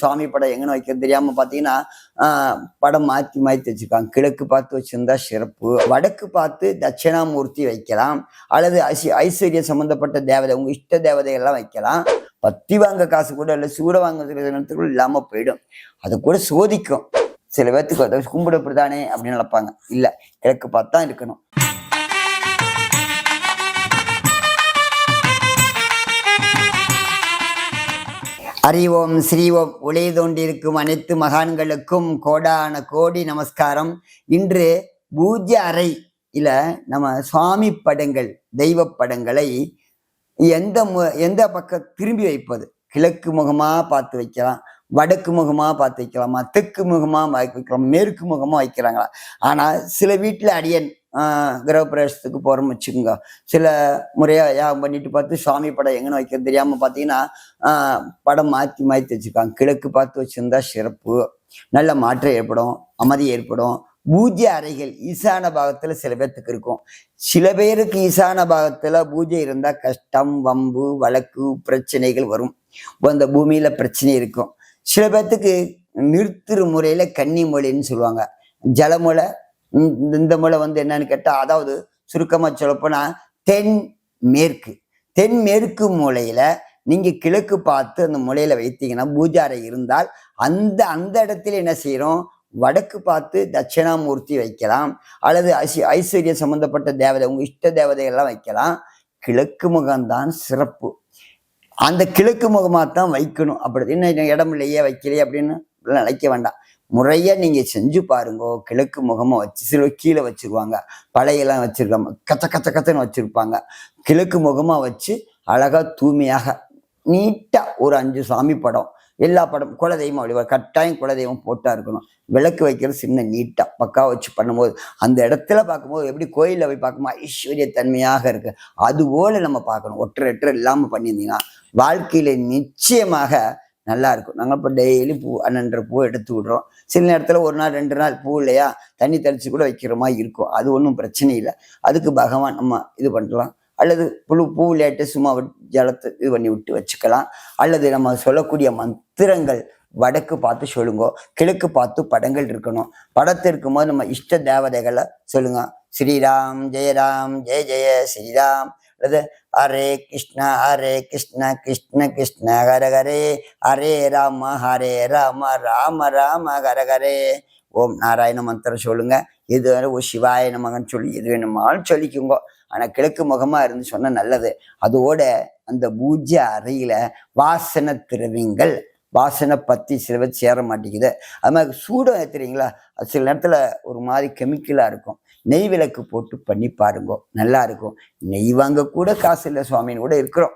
சுவாமி படம் எங்கன்னு வைக்கிறது தெரியாம பாத்தீங்கன்னா படம் மாத்தி மாத்தி வச்சிருக்காங்க. கிழக்கு பார்த்து வச்சிருந்தா சிறப்பு. வடக்கு பார்த்து தட்சிணாமூர்த்தி வைக்கலாம். அல்லது ஐசி ஐஸ்வர்யம் சம்பந்தப்பட்ட தேவதை உங்க இஷ்ட தேவதை எல்லாம் வைக்கலாம். பத்தி வாங்க காசு கூட இல்லை சூட வாங்க சில நேரத்துக்குள்ள இல்லாம போயிடும். அது கூட சோதிக்கும். சில பேர்த்துக்கு அதை கும்பிடப்படுதானே அப்படின்னு நினைப்பாங்க. இல்லை கிழக்கு பார்த்து தான் இருக்கணும். அறிவோம் ஸ்ரீவோம் ஒளி தோண்டியிருக்கும் அனைத்து மகான்களுக்கும் கோடான கோடி நமஸ்காரம். இன்று பூஜ்ய அறை இல்ல நம்ம சுவாமி படங்கள் தெய்வ படங்களை எந்த மு- எந்த பக்கம் திரும்பி வைப்பது? கிழக்கு முகமா பார்த்து வைக்கலாம் வடக்கு முகமாக பார்த்து வைக்கலாமா தெற்கு முகமாக வைக்கலாம் மேற்கு முகமாக வைக்கிறாங்களா? ஆனால் சில வீட்டில் அடியன் கிரகப்பிரவேசத்துக்கு போகிறோம்னு வச்சுக்கோங்க. சில முறையாக யாகம் பண்ணிட்டு பார்த்து சுவாமி படம் எங்கன்னு வைக்கிறது தெரியாமல் பார்த்தீங்கன்னா படம் மாற்றி மாற்றி வச்சுருக்காங்க. கிழக்கு பார்த்து வச்சுருந்தா சிறப்பு. நல்ல மாற்றம் ஏற்படும் அமைதி ஏற்படும். பூஜை அறைகள் ஈசான பாகத்தில் சில பேர்த்துக்கு இருக்கும். சில பேருக்கு ஈசான பாகத்தில் பூஜை இருந்தால் கஷ்டம் வம்பு வழக்கு பிரச்சனைகள் வரும். அந்த பூமியில் பிரச்சனை இருக்கும். சில பேர்த்துக்கு நிறுத்துற முறையில் கன்னி மொழின்னு சொல்லுவாங்க. ஜலமொழை இந்த- இந்த முறை வந்து என்னன்னு கேட்டால் அதாவது சுருக்கமாக சொல்லப்போனால் தென் மேற்கு. தென் மேற்கு மூலையில் நீங்கள் கிழக்கு பார்த்து அந்த மூலையில் வைத்தீங்கன்னா பூஜாரை இருந்தால் அந்த அந்த இடத்துல என்ன செய்கிறோம் வடக்கு பார்த்து தட்சிணாமூர்த்தி வைக்கலாம். அல்லது ஐசி- ஐஸ்வர்யம் சம்மந்தப்பட்ட தேவதை உங்கள் இஷ்ட தேவதை எல்லாம் வைக்கலாம். கிழக்கு முகம்தான் சிறப்பு. அந்த கிழக்கு முகமாக தான் வைக்கணும். அப்படி என்ன இடம் இல்லையே வைக்கலையே அப்படின்னு நினைக்க வேண்டாம். முறையாக நீங்கள் செஞ்சு பாருங்க கிழக்கு முகமாக வச்சு சில கீழே வச்சுருவாங்க. பழையெல்லாம் வச்சிருக்காங்க கச்ச கச்ச கச்சன்னு வச்சுருப்பாங்க. கிழக்கு முகமாக வச்சு அழகாக தூய்மையாக நீட்டாக ஒரு அஞ்சு சாமி படம். எல்லா படம் குலதெய்வம் அப்படி கட்டாயம் குலதெய்வம் போட்டா இருக்கணும். விளக்கு வைக்கிறது சின்ன நீட்டாக பக்கா வச்சு பண்ணும்போது அந்த இடத்துல பார்க்கும்போது எப்படி கோயிலில் போய் பார்க்கும்போது ஐஸ்வர்ய தன்மையாக இருக்கு. அதுபோல நம்ம பார்க்கணும். ஒற்றை ஒற்றை இல்லாமல் பண்ணியிருந்தீங்கன்னா வாழ்க்கையில் நிச்சயமாக நல்லா இருக்கும் நாங்கள் இப்போ டெய்லி பூ அண்ணன்ற பூ எடுத்து விடுறோம். சில நேரத்தில் ஒரு நாள் ரெண்டு நாள் பூ இல்லையா தண்ணி தெளித்து கூட வைக்கிற மாதிரி இருக்கும். அது ஒன்றும் பிரச்சனை இல்லை. அதுக்கு பகவான் நம்ம இது பண்ணலாம். அல்லது புழு பூ விளையாட்டு சும்மா ஜலத்தை இது பண்ணி விட்டு வச்சுக்கலாம். அல்லது நம்ம சொல்லக்கூடிய மந்திரங்கள் வடக்கு பார்த்து சொல்லுங்க கிழக்கு பார்த்து படங்கள் இருக்கணும். படத்தை இருக்கும்போது நம்ம இஷ்ட தேவதைகளை சொல்லுங்க. ஸ்ரீராம் ஜெயராம் ஜெய ஜெய ஸ்ரீராம். அல்லது ஹரே கிருஷ்ணா ஹரே கிருஷ்ண கிருஷ்ண கிருஷ்ண ஹரஹரே ஹரே. ராம ஹரே ராம ராம ராம ஹரஹரே ஓம் நாராயண மந்திரம் சொல்லுங்க. இது வேணும் ஓ சிவாய மகன் சொல்லி இது வேணுமாலும் சொல்லிக்குங்கோ. ஆனால் கிழக்கு முகமாக இருந்து சொன்னால் நல்லது. அதோட அந்த பூஜ்ய அறையில் வாசன திரவியங்கள் வாசனை பற்றி சில பேர் சேர மாட்டேங்குது. அது மாதிரி சூடம் ஏற்றுறீங்களா சில நேரத்தில் ஒரு மாதிரி கெமிக்கலாக இருக்கும். நெய் விளக்கு போட்டு பண்ணி பாருங்க. நல்லா இருக்கும். நெய் வாங்க கூட காசு இல்லை சுவாமின்னு கூட இருக்கிறோம்.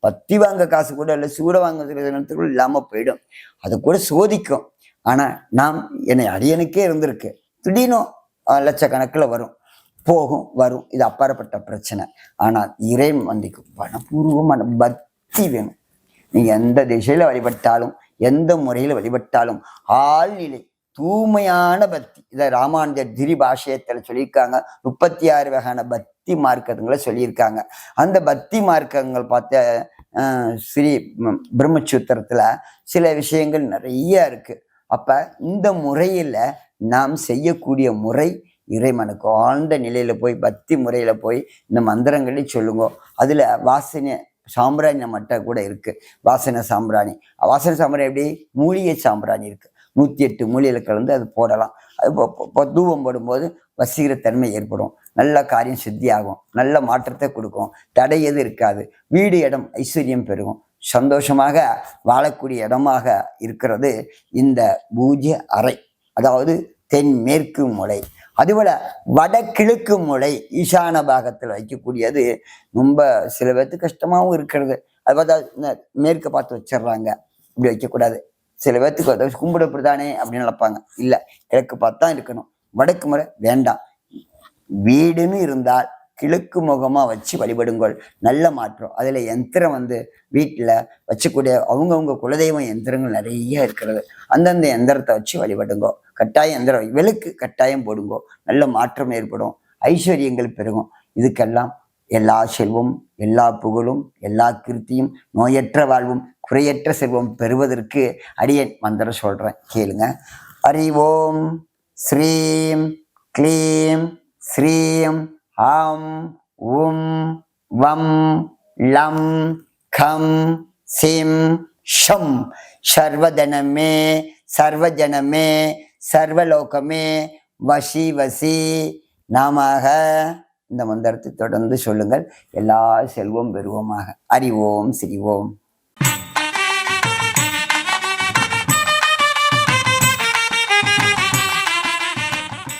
பத்தி வாங்க காசு கூட இல்லை சூட வாங்க நேரத்துக்குள்ள இல்லாமல் போயிடும். அது கூட சோதிக்கும். ஆனால் நாம் என்னை அடியனுக்கே இருந்திருக்கு. திடீர்னு லட்சக்கணக்கில் வரும். போகும் வரும். இது அப்பாற்பட்ட பிரச்சனை. ஆனால் இறை மந்திக்கு மனப்பூர்வமான பக்தி வேணும். நீங்கள் எந்த திசையில் வழிபட்டாலும் எந்த முறையில் வழிபட்டாலும் ஆழ்நிலை தூய்மையான பக்தி. இதை ராமானுஜர் திரி பாஷயத்தில் சொல்லியிருக்காங்க. முப்பத்தி ஆறு வகையான பக்தி மார்க்கங்களை சொல்லியிருக்காங்க. அந்த பக்தி மார்க்கங்கள் பார்த்த ஸ்ரீ பிரம்மசூத்திரத்தில் சில விஷயங்கள் நிறைய இருக்குது அப்போ இந்த முறையில் நாம் செய்யக்கூடிய முறை இறைவனுக்கு ஆழ்ந்த நிலையில் போய் பக்தி முறையில் போய் இந்த மந்திரங்களை சொல்லுங்க. அதில் வாசனை சாம்பிராணி நம்மகிட்ட கூட இருக்குது வாசனை சாம்பிராணி. வாசனை சாம்பிராணி எப்படி? மூலிகை சாம்பிராணி இருக்குது நூற்றி எட்டு மூலிகையில கலந்து அது போடலாம். அது இப்போ தூபம் போடும்போது வசீகரத்தன்மை ஏற்படும். நல்ல காரியம் சித்தியாகும். நல்ல மாற்றத்தை கொடுக்கும். தடை எது இருக்காது. வீடு இடம் ஐஸ்வர்யம் பெருகும். சந்தோஷமாக வாழக்கூடிய இடமாக இருக்கிறது இந்த பூஜ்ய அறை. அதாவது தென்மேற்கு முளை முலை. அதுபோல வடகிழக்கு முலை ஈசான பாகத்தில் வைக்கக்கூடியது ரொம்ப சில பேர்த்து கஷ்டமாகவும் இருக்கிறது. அது பார்த்தா இந்த பார்த்து வச்சிடுறாங்க. இப்படி வைக்கக்கூடாது. சில பேர்த்துக்கு அதை கும்பிடப்படுதானே அப்படின்னு நினைப்பாங்க. இல்லை கிழக்கு பார்த்து தான் இருக்கணும். வடக்கு முறை வேண்டாம். வீடுன்னு இருந்தால் கிழக்கு முகமாக வச்சு வழிபடுங்கள். நல்ல மாற்றம். அதில் எந்திரம் வந்து வீட்டில் வச்சக்கூடிய அவங்கவுங்க குலதெய்வம் எந்திரங்கள் நிறைய இருக்கிறது. அந்தந்த எந்திரத்தை வச்சு வழிபடுங்கோ. கட்டாயம் எந்திரம் விளக்கு கட்டாயம் போடுங்கோ. நல்ல மாற்றம் ஏற்படும். ஐஸ்வர்யங்கள் பெருகும். இதுக்கெல்லாம் எல்லா செல்வம் எல்லா புகழும் எல்லா கிருத்தியும் நோயற்ற வாழ்வும் குறையற்ற செல்வம் பெறுவதற்கு அடியன் மந்திரம் சொல்கிறேன் கேளுங்க. அறிவோம் ஓம் ஸ்ரீம் க்ளீம் ஸ்ரீம் ஆம் உம் வம் லம் கம் சிம் ஷம். சர்வதனமே சர்வஜனமே சர்வலோகமே வசி வசி நாமாக இந்த மந்திரத்தை தொடர்ந்து சொல்லுங்கள். எல்லா செல்வம் பெறுவோமாக. அறிவோம் சிரிவோம்.